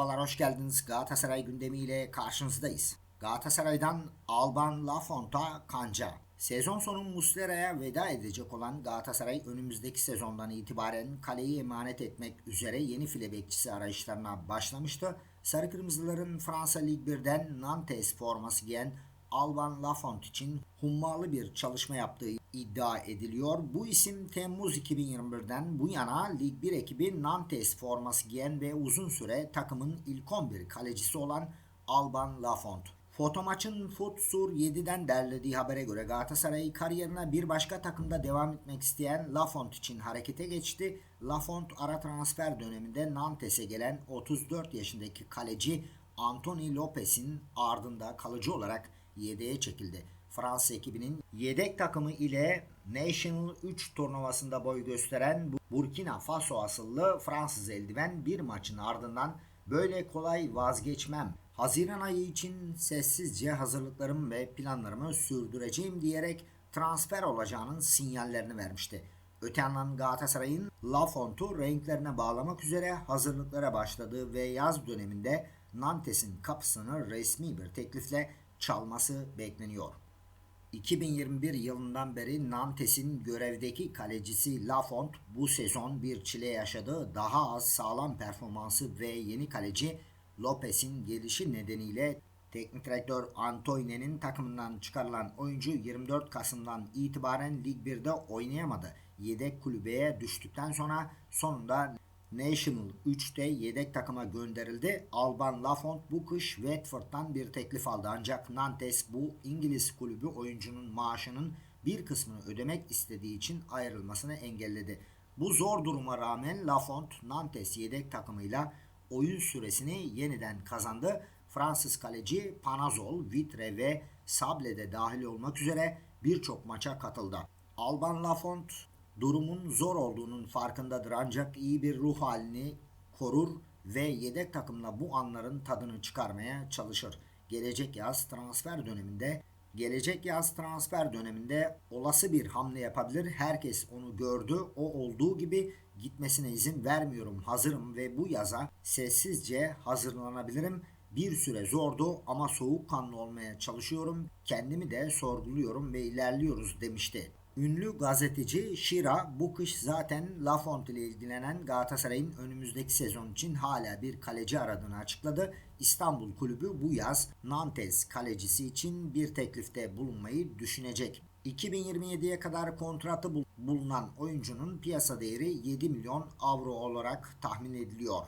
Merhabalar, hoş geldiniz. Galatasaray gündemiyle karşınızdayız. Galatasaray'dan Alban Lafont'a kanca. Sezon sonu Muslera'ya veda edecek olan Galatasaray önümüzdeki sezondan itibaren kaleyi emanet etmek üzere yeni file bekçisi arayışlarına başlamıştı. Sarı Kırmızıların Fransa Lig 1'den Nantes forması giyen Alban Lafont için hummalı bir çalışma yaptığı iddia ediliyor. Bu isim Temmuz 2021'den bu yana Lig 1 ekibi Nantes forması giyen ve uzun süre takımın ilk 11 kalecisi olan Alban Lafont. Foto maçın Futsur 7'den derlediği habere göre Galatasaray kariyerine bir başka takımda devam etmek isteyen Lafont için harekete geçti. Lafont ara transfer döneminde Nantes'e gelen 34 yaşındaki kaleci Anthony Lopez'in ardında kalıcı olarak yedeğe çekildi. Fransa ekibinin yedek takımı ile National 3 turnuvasında boy gösteren Burkina Faso asıllı Fransız eldiven bir maçın ardından böyle kolay vazgeçmem. Haziran ayı için sessizce hazırlıklarımı ve planlarımı sürdüreceğim diyerek transfer olacağının sinyallerini vermişti. Öte yandan Galatasaray'ın Lafont'u renklerine bağlamak üzere hazırlıklara başladığı ve yaz döneminde Nantes'in kapısını resmi bir teklifle çalması bekleniyor. 2021 yılından beri Nantes'in görevdeki kalecisi Lafont bu sezon bir çile yaşadı. Daha az sağlam performansı ve yeni kaleci Lopez'in gelişi nedeniyle teknik direktör Antoine'nin takımından çıkarılan oyuncu 24 Kasım'dan itibaren Lig 1'de oynayamadı. Yedek kulübeye düştükten sonra sonunda National 3'te yedek takıma gönderildi. Alban Lafont bu kış Watford'dan bir teklif aldı ancak Nantes bu İngiliz kulübü oyuncunun maaşının bir kısmını ödemek istediği için ayrılmasını engelledi. Bu zor duruma rağmen Lafont Nantes yedek takımıyla oyun süresini yeniden kazandı. Fransız kaleci Panazol, Vitre ve Sable de dahil olmak üzere birçok maça katıldı. Alban Lafont durumun zor olduğunun farkındadır ancak iyi bir ruh halini korur ve yedek takımla bu anların tadını çıkarmaya çalışır. Gelecek yaz transfer döneminde gelecek yaz transfer döneminde olası bir hamle yapabilir. Herkes onu gördü. O olduğu gibi gitmesine izin vermiyorum. Hazırım ve bu yaza sessizce hazırlanabilirim. Bir süre zordu ama soğukkanlı olmaya çalışıyorum. Kendimi de sorguluyorum ve ilerliyoruz demişti. Ünlü gazeteci Şira bu kış zaten Lafont ile ilgilenen Galatasaray'ın önümüzdeki sezon için hala bir kaleci aradığını açıkladı. İstanbul kulübü bu yaz Nantes kalecisi için bir teklifte bulunmayı düşünecek. 2027'ye kadar kontratı bulunan oyuncunun piyasa değeri 7 milyon avro olarak tahmin ediliyor.